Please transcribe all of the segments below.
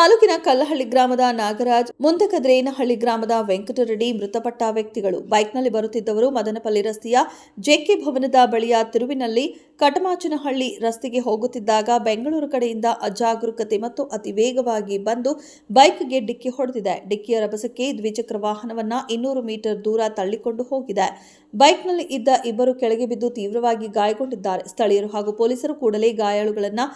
ತಾಲೂಕಿನ ಕಲ್ಲಹಳ್ಳಿ ಗ್ರಾಮದ ನಾಗರಾಜ್ ಮುಂದಕದ್ರೇನಹಳ್ಳಿ ಗ್ರಾಮದ ವೆಂಕಟರೆಡ್ಡಿ ಮೃತಪಟ್ಟ ವ್ಯಕ್ತಿಗಳು. ಬೈಕ್ನಲ್ಲಿ ಬರುತ್ತಿದ್ದವರು ಮದನಪಲ್ಲಿ ರಸ್ತೆಯ ಜೆಕೆ ಭವನದ ಬಳಿಯ ತಿರುವಿನಲ್ಲಿ ಕಟಮಾಚನಹಳ್ಳಿ ರಸ್ತೆಗೆ ಹೋಗುತ್ತಿದ್ದಾಗ ಬೆಂಗಳೂರು ಕಡೆಯಿಂದ ಅಜಾಗರೂಕತೆ ಮತ್ತು ಅತಿ ವೇಗವಾಗಿ ಬಂದು ಬೈಕ್ಗೆ ಡಿಕ್ಕಿ ಹೊಡೆದಿದೆ. ಡಿಕ್ಕಿಯ ರಭಸಕ್ಕೆ ದ್ವಿಚಕ್ರ ವಾಹನವನ್ನ ಇನ್ನೂರು ಮೀಟರ್ ದೂರ ತಳ್ಳಿಕೊಂಡು ಹೋಗಿದೆ. ಬೈಕ್ನಲ್ಲಿ ಇದ್ದ ಇಬ್ಬರು ಕೆಳಗೆ ಬಿದ್ದು ತೀವ್ರವಾಗಿ ಗಾಯಗೊಂಡಿದ್ದಾರೆ. ಸ್ಥಳೀಯರು ಹಾಗೂ ಪೊಲೀಸರು ಕೂಡಲೇ ಗಾಯಾಳುಗಳನ್ನು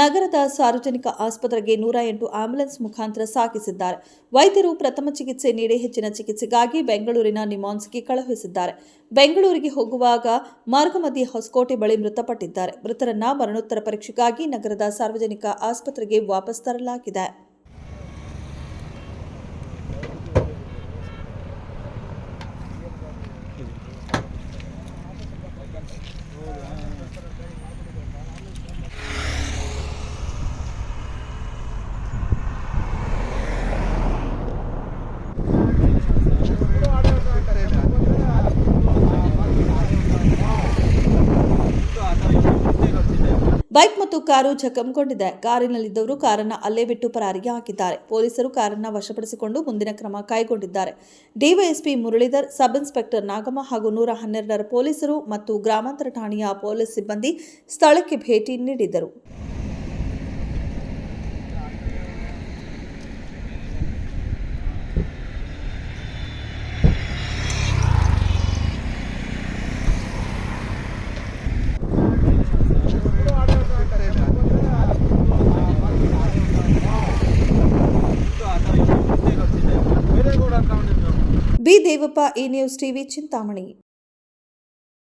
ನಗರದ ಸಾರ್ವಜನಿಕ ಆಸ್ಪತ್ರೆಗೆ ನೂರ ಎಂಟು ಆಂಬ್ಯುಲೆನ್ಸ್ ಮುಖಾಂತರ ಸಾಗಿಸಿದ್ದಾರೆ. ವೈದ್ಯರು ಪ್ರಥಮ ಚಿಕಿತ್ಸೆ ನೀಡಿ ಹೆಚ್ಚಿನ ಚಿಕಿತ್ಸೆಗಾಗಿ ಬೆಂಗಳೂರಿನ ನಿಮಾನ್ಸ್ಗೆ ಕಳುಹಿಸಿದ್ದಾರೆ. ಬೆಂಗಳೂರಿಗೆ ಹೋಗುವಾಗ ಮಾರ್ಗ ಮಧ್ಯೆ ಹೊಸಕೋಟೆ ಬಳಿ ಮೃತಪಟ್ಟಿದ್ದಾರೆ. ಮೃತರನ್ನ ಮರಣೋತ್ತರ ಪರೀಕ್ಷೆಗಾಗಿ ನಗರದ ಸಾರ್ವಜನಿಕ ಆಸ್ಪತ್ರೆಗೆ ವಾಪಸ್ ತರಲಾಗಿದೆ. ಬೈಕ್ ಮತ್ತು ಕಾರು ಜಖಂಗೊಂಡಿದೆ. ಕಾರಿನಲ್ಲಿದ್ದವರು ಕಾರನ್ನು ಅಲ್ಲೇ ಬಿಟ್ಟು ಪರಾರಿಗೆ ಹಾಕಿದ್ದಾರೆ. ಪೊಲೀಸರು ಕಾರನ್ನು ವಶಪಡಿಸಿಕೊಂಡು ಮುಂದಿನ ಕ್ರಮ ಕೈಗೊಂಡಿದ್ದಾರೆ. DYSP Muralidhar, sub inspector Nagamma ಹಾಗೂ ನೂರ ಹನ್ನೆರಡರ ಪೊಲೀಸರು ಮತ್ತು ಗ್ರಾಮಾಂತರ ಠಾಣೆಯ ಪೊಲೀಸ್ ಸಿಬ್ಬಂದಿ ಸ್ಥಳಕ್ಕೆ ಭೇಟಿ ನೀಡಿದರು. B Devappa E News TV V Chintamani.